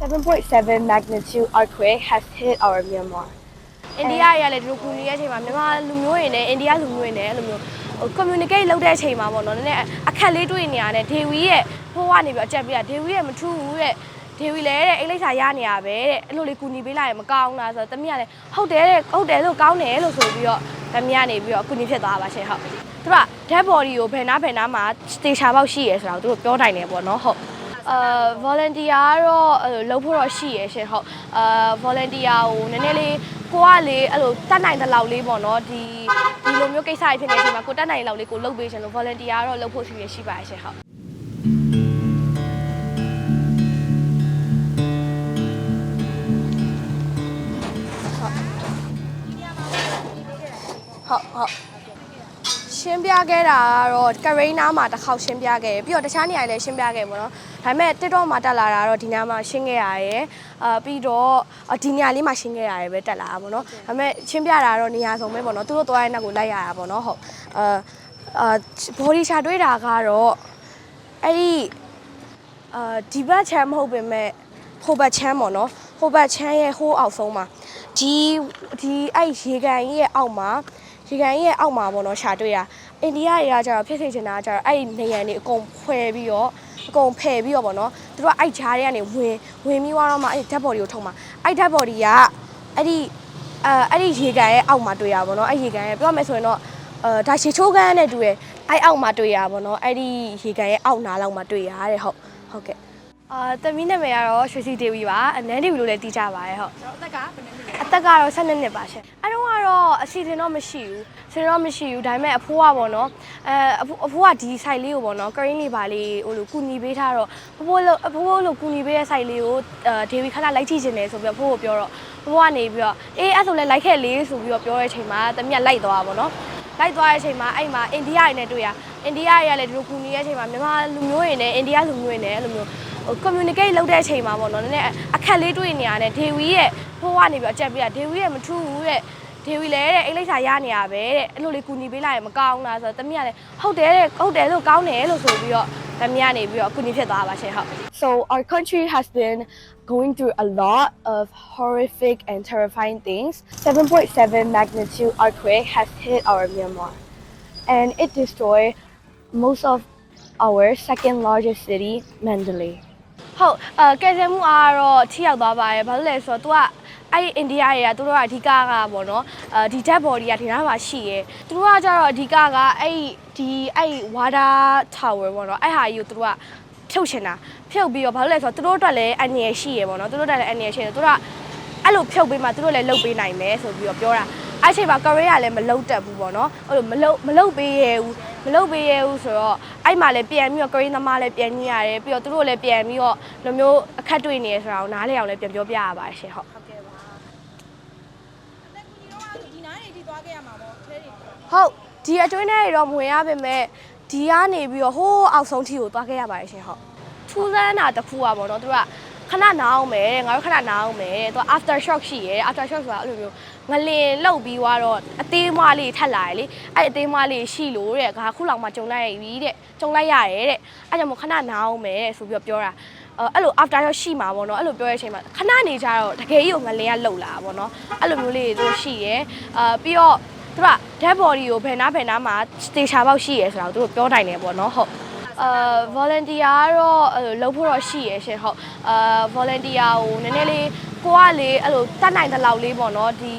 7.7 magnitude earthquake has hit our Myanmar. အိန္ဒိယတွေကလည်းဒီလိုကူညီတဲ့အချိန်မှာမြန်မာလူမျိုးတွေနဲ့အိန္ဒိယလူမျိုးတွေနဲ့အဲ့လိုမျိုးဟို communicate လုပ်တဲ့အချိန်မှာပေါ့နော်နည်းနည်းအခက်လေးတွေ့နေရတယ်ဒေဝီရဲ့ဟိုကနေပြီးအကြက်ပြဒေဝီရဲ့မထူးဘူးတဲ့ဒေဝီလည်းတဲ့အိတ်လိပ်စာရနေရပဲတဲ့အဲ့လိုလေးကူညီပေးလိုက်ရင်မကောင်းလားဆိုတော့တမီးကလည်းဟုတ်တယ်တဲ့ဟုတ်တယ်လို့ကောင်းတယ်လို့ဆိုပြီးတော့တမီးကနေပြီးတော့ကူညီဖြစ်သွားပါရှင်ဟုတ်သူက dead body ကိုဘယ်နာဘယ်နာမှာ station ပေါက်ရှိရဲဆိုတာကိုသူတို့ပြောနိုင်တယ်ပေါ့နော်ဟုတ် အာ volunteer ကတော့အဲ့လိုလုပ်ဖို့တော့ရှိရရှင်ဟုတ်အာ volunteer ကိုနည်းနည်းလေးကိုကလေအဲ့လိုတတ်နိုင်တဲ့လောက်လေးပေါ့နော်ဒီဒီလိုမျိုးကိစ္စတွေဖြစ်နေတဲ့အချိန်မှာကိုတတ်နိုင်တဲ့လောက်လေးကိုလုပ်ပေးရှင်လို့ volunteer ကတော့လုပ်ဖို့ရှိရရှိပါရဲ့ရှင်ဟုတ်ဟုတ်ဟုတ် ရှင်းပြခဲ့တာကတော့ကရိန်းနာမှာတစ်ခေါက်ရှင်းပြခဲ့ပြီးတော့တခြားနေရာတွေလည်းရှင်းပြခဲ့ပေါ့နော်ဒါပေမဲ့ TikTok မှာတက်လာတာကတော့ဒီနားမှာရှင်းခဲ့ရရယ်အာပြီးတော့အာဒီနေရာလေးမှာရှင်းခဲ့ရရယ်ပဲတက်လာတာပေါ့နော်ဒါပေမဲ့ရှင်းပြတာကတော့နေရာစုံပဲပေါ့နော်သူတို့သွားတဲ့နောက်ကိုလိုက်ရတာပေါ့နော်ဟုတ်အာအာ body ရှာတွေးတာကတော့အဲ့ဒီအာဒီဘက်ချမ်းမဟုတ်ပေမဲ့ဟိုဘက်ချမ်းပေါ့နော်ဟိုဘက်ချမ်းရဲ့ဟိုးအောက်ဆုံးမှာဒီဒီအဲ့ရေကန်ကြီးရဲ့အောက်မှာ ရေကန်ကြီးရဲ့အောက်မှာပေါ့နော်ရှာတွေ့တာအိန္ဒိယတွေကကျတော့ဖြစ်စေချင်တာကကျတော့အဲ့ဒီနေရန်တွေအကုန်ဖွဲပြီးတော့အကုန်ဖယ်ပြီးတော့ပေါ့နော်သူတို့ကအဲ့ဂျားတွေကနေဝင်ဝင်ပြီးသွားတော့မှအဲ့ dead body ကိုထုတ်မှာအဲ့ dead body ကအဲ့ဒီအဲအဲ့ဒီရေကန်ရဲ့အောက်မှာတွေ့ရပါပေါ့နော်အဲ့ရေကန်ရဲ့ပြောမယ်ဆိုရင်တော့အဲဒါရှေချိုးကန်းနဲ့တွေ့ရအဲ့အောက်မှာတွေ့ရပါပေါ့နော်အဲ့ဒီရေကန်ရဲ့အောက်နားလောက်မှာတွေ့ရတဲ့ဟုတ်ဟုတ်ကဲ့ အာတမီးနာမည်ကတော့ရွှေစီဒေဝီပါအနန်းဒေဝီလို့လည်းတီးကြပါရဲ့ဟုတ်အသက်ကဘယ်နှစ်နှစ်လဲအသက်ကတော့12နှစ်ပါရှင်အဲတော့ကတော့အစီအစဉ်တော့မရှိဘူးစီစဉ်တော့မရှိဘူးဒါပေမဲ့အဖိုးကပေါ့နော်အဲအဖိုးအဖိုးကဒီ site လေးကိုပေါ့နော် green လေးပါလေးဟိုလိုကူညီပေးထားတော့ဖိုးဖိုးလို့အဖိုးဖိုးလို့ကူညီပေးတဲ့ site လေးကိုအဲဒေဝီခဏလိုက်ကြည့်ချင်တယ်ဆိုပြီးတော့ဖိုးကိုပြောတော့ဖိုးကနေပြီးတော့အေးအဲ့ဆိုလဲလိုက်ခဲ့လေးဆိုပြီးတော့ပြောတဲ့အချိန်မှာတမီးကလိုက်သွားတာပေါ့နော်လိုက်သွားတဲ့အချိန်မှာအဲ့မှာအိန္ဒိယတွေနဲ့တွေ့ရအိန္ဒိယတွေကလည်းဒီလိုကူညီတဲ့အချိန်မှာမြန်မာလူမျိုးတွေနဲ့အိန္ဒိယလူမျိုးတွေနဲ့အဲ့လိုမျိုးဟို communicate လုပ်တဲ့အချိန်မှာပေါ့နော်နည်းနည်းအခက်လေးတွေ့နေရတယ်ဒေဝီရဲ့ဟိုကနေပြီးအကြက်ပြဒေဝီရဲ့မထူးဘူးတဲ့ဒေဝီလည်းတဲ့အိတ်လိပ်စာရနေရပဲတဲ့အဲ့လိုလေးကူညီပေးလိုက်ရင်မကောင်းလားဆိုတော့တမီးကလည်းဟုတ်တယ်တဲ့ဟုတ်တယ်လို့ကောင်းတယ်လို့ဆိုပြီးတော့တမီးကနေပြီးတော့ကူညီဖြစ်သွားပါရှင်ဟုတ် So our country has been going through a lot of horrific and terrifying things. 7.7 magnitude earthquake has hit our Myanmar and it destroyed most of our second largest city, Mandalay. ဟုတ်အဲကယ်ဆယ်မှုအားကတော့ထိရောက်သွားပါရဲ့ဘာလို့လဲဆိုတော့ तू ကအဲ့ဒီအိန္ဒိယတွေကသူတို့ကအဓိကကပေါ့နော်အဲဒီ dead body ကဒီနားမှာရှိရဲသူတို့ကကြတော့အဓိကကအဲ့ဒီအဲ့ water tower ပေါ့နော်အဲ့ဟာကြီးကိုသူတို့ကဖြုတ်ချင်တာဖြုတ်ပြီးတော့ဘာလို့လဲဆိုတော့သူတို့အတွက်လည်းအန္တရာယ်ရှိရဲပေါ့နော်သူတို့အတွက်လည်းအန္တရာယ်ရှိတယ်သူတို့ကအဲ့လိုဖြုတ်ပေးမှသူတို့လည်းလုတ်ပေးနိုင်မယ်ဆိုပြီးတော့ပြောတာအဲ့အချိန်မှာ Korea ကလည်းမလုတ်တက်ဘူးပေါ့နော်အဲ့လိုမလုတ်မလုတ်ပေးရဲဘူး မလုတ်ပေးရဲဘူးဆိုတော့အဲ့မှာလည်းပြန်ပြီးတော့ Korean သမားလည်းပြန်ညှိရတယ်ပြီးတော့သူတို့လည်းပြန်ပြီးတော့လိုမျိုးအခက်တွေ့နေရဆိုတာကိုနားလည်အောင်လည်းပြန်ပြောပြရပါတယ်ရှင်ဟုတ်ဟုတ်ကဲ့ပါအသက်ကူညီတော့ကဒီနားနေထိသွားခဲ့ရမှာပေါ့ထဲတွေဟုတ်ဒီအတွင်းထဲတွေတော့မဝင်ရပါမဲ့ဒီကနေပြီးတော့ဟိုးအောက်ဆုံးထိကိုသွားခဲ့ရပါတယ်ရှင်ဟုတ်ထူးဆန်းတာတစ်ခုอ่ะပေါ့နော်သူက ခဏနာအောင်မယ်တဲ့ငါတို့ခဏနာအောင်မယ်တဲ့သူက after shock ရှိရဲ after shock ဆိုတာအဲ့လိုမျိုးငလင်လောက်ပြီးသွားတော့အသေးမွားလေးထက်လာရလေအဲ့အသေးမွားလေးရှိလို့တဲ့ငါခုလောက်မှကြုံလိုက်ရပြီတဲ့ကြုံလိုက်ရတယ်တဲ့အဲ့ကြောင့်မို့ခဏနာအောင်မယ်တဲ့ဆိုပြီးတော့ပြောတာအဲ့လို after shock ရှိမှာပေါ့နော်အဲ့လိုပြောတဲ့အချိန်မှာခဏနေကြတော့တကယ်ကြီးကိုငလင်ကလှုပ်လာတာပေါ့နော်အဲ့လိုမျိုးလေးတွေတို့ရှိရဲအာပြီးတော့သူက dead body ကိုဘယ်နာဘယ်နာမှာ station ပေါက်ရှိရဲဆိုတာကိုသူတို့ပြောနိုင်တယ်ပေါ့နော်ဟုတ် အာ volunteer ကတော့အဲ့လိုလုပ်ဖို့တော့ရှိရဲရှင်ဟုတ်အာ volunteer ကိုနည်းနည်းလေးကိုကလေအဲ့လိုတတ်နိုင်တဲ့လောက်လေးပေါ့နော်ဒီ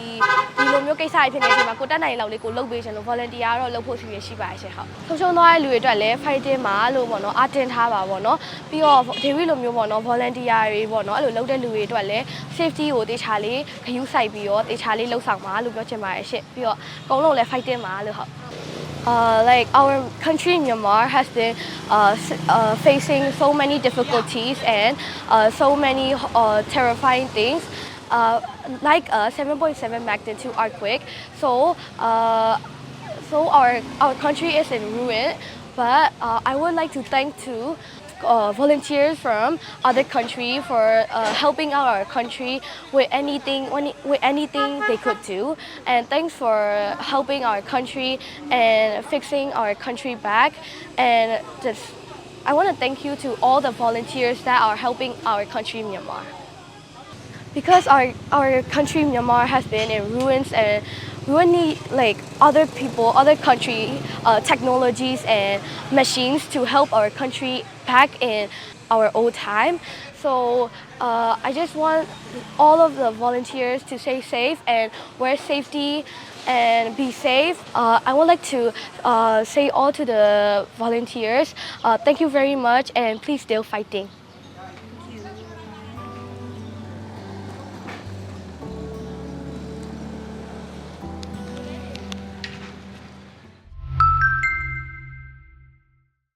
ဒီလိုမျိုးကိစ္စတွေဖြစ်နေတဲ့အချိန်မှာကိုတတ်နိုင်တဲ့လောက်လေးကိုလုပ်ပေးရှင်လို့ volunteer ကတော့လုပ်ဖို့ရှိရရှိပါရဲ့ရှင်ဟုတ်ဆုံးရှုံးသွားတဲ့လူတွေအတွက်လည်း fighting မှာလို့ပေါ့နော်အတင်ထားပါပေါ့နော်ပြီးတော့ daily လိုမျိုးပေါ့နော် volunteer တွေပေါ့နော်အဲ့လိုလုပ်တဲ့လူတွေအတွက်လည်း safety ကိုတေချာလေးခရူးဆိုင်ပြီးတော့တေချာလေးလှုပ်ဆောင်ပါလို့ပြောချင်ပါတယ်ရှင့်ပြီးတော့အကုန်လုံးလည်း fighting ပါလို့ဟုတ် Uh, like our country Myanmar has been uh, uh, facing so many difficulties and uh, so many uh, terrifying things. Uh, like a 7.7 magnitude earthquake. So uh, so our our country is in ruin. But uh, I would like to thank to uh, volunteers from other country for uh, helping out our country with anything with anything they could do. And thanks for helping our country and fixing our country back. And just I want to thank you to all the volunteers that are helping our country Myanmar. Because our our country Myanmar has been in ruins and we would need like other people, other country uh, technologies and machines to help our country back in our old time. So uh, I just want all of the volunteers to stay safe and wear safety and be safe. Uh, I would like to uh, say all to the volunteers, uh, thank you very much and please still fighting.